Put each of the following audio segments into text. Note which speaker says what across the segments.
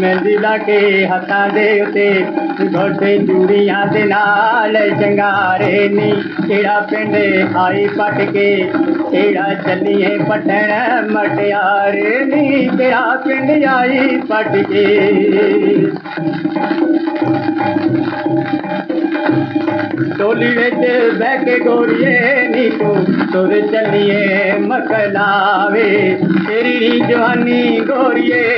Speaker 1: मंदिला के हथा दे उते चूड़िया के नाल चंगारे नी, केड़ा पिंड आई पट के ਪਟ ਚੱਲੀਏ ਪਟਣ, ਮਟਿਆਰੇ ਨੀ ਕਿਹੜਾ ਪਿੰਡ ਆਈ ਪਟ ਕੇ। ਟੋਲੀ ਵਿੱਚ ਬਹਿ ਕੇ ਗੋਰੀਏ ਨੀ ਤੂੰ ਤੁਰ ਚੱਲੀਏ ਮਕਲਾਵੇ। ਤੇਰੀ ਜਵਾਨੀ ਗੋਰੀਏ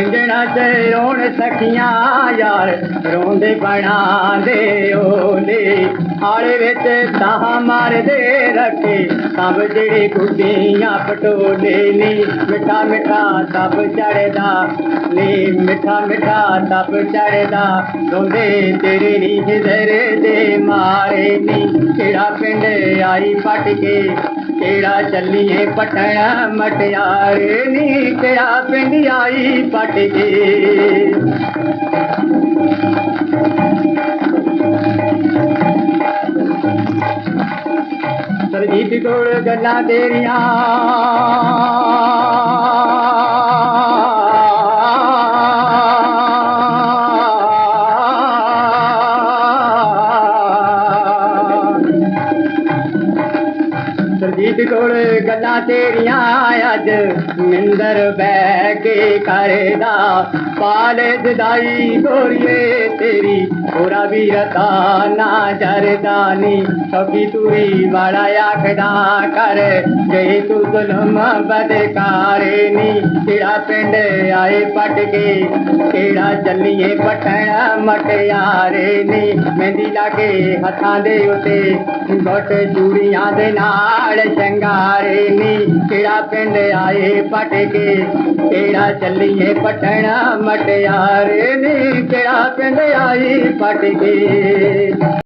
Speaker 1: सिंजणा ते रोण सखियाँ यार रोंदे बना दे ओले आड़े विच तां मारदे रखे सब जेड़ी गुड्डियाँ पटोले नी मिठा मिठा तप चढ़दा नी मिठा मिठा तप चढ़दा रोंदे तेरे नी हिजर दे मारे नी केड़ा पिंड आई पट के केड़ा चलिए पटया मटियार नी केड़ा पिंड आई पट सरजीत गोड़ गला देरिया। जीत खोड़ गल्ला तेरिया अज मिंदर बह के करेदा। पाल जदाई गोरिए तेरी, पूरा वीरता ना जरदानी सभी तुरी बड़ा आखदा कर गई तू जुलम बदकारे नी। पिंड आए पटके, तेरा जलिए पटण मटियारे नी। मेहंदी लागे हथा दे चूड़िया दे चंगारे नी कहिड़ा पिंड आए पटके। कहिड़ा चलिए पटण मटियारे नी कहिड़ा पिंड आई पटके।